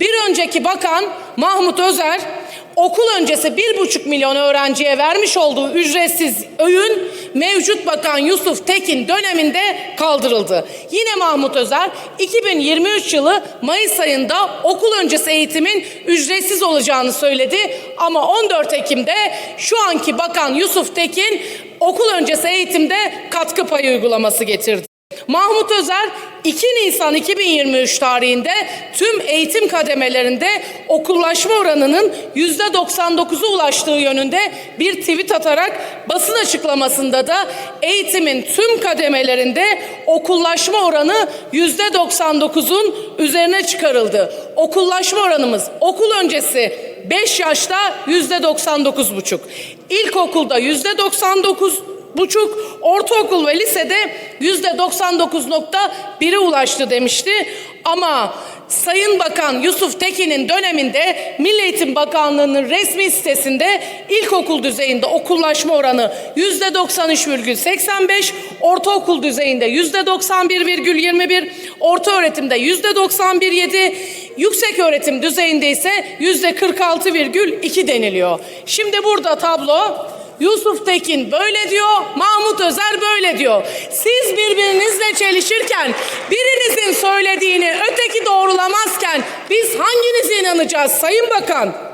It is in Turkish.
Bir önceki bakan Mahmut Özer okul öncesi bir buçuk milyon öğrenciye vermiş olduğu ücretsiz öğün mevcut bakan Yusuf Tekin döneminde kaldırıldı. Yine Mahmut Özer 2023 yılı Mayıs ayında okul öncesi eğitimin ücretsiz olacağını söyledi ama 14 Ekim'de şu anki bakan Yusuf Tekin okul öncesi eğitimde katkı payı uygulaması getirdi. Mahmut Özer 2 Nisan 2023 tarihinde tüm eğitim kademelerinde okullaşma oranının %99'u ulaştığı yönünde bir tweet atarak basın açıklamasında da eğitimin tüm kademelerinde okullaşma oranı %99'un üzerine çıkarıldı. Okullaşma oranımız okul öncesi 5 yaşta %99,5. İlkokulda %99 buçuk, ortaokul ve lisede yüzde 99.1'e ulaştı demişti. Ama Sayın Bakan Yusuf Tekin'in döneminde Milli Eğitim Bakanlığı'nın resmi sitesinde ilkokul düzeyinde okullaşma oranı yüzde 93,85, ortaokul düzeyinde yüzde 91,21, orta öğretimde yüzde 91,7, yüksek öğretim düzeyinde ise yüzde 46,2 deniliyor. Şimdi burada tablo Yusuf Tekin böyle diyor, Mahmut Özer böyle diyor. Siz birbirinizle çelişirken, birinizin söylediğini öteki doğrulamazken biz hanginize inanacağız Sayın Bakan?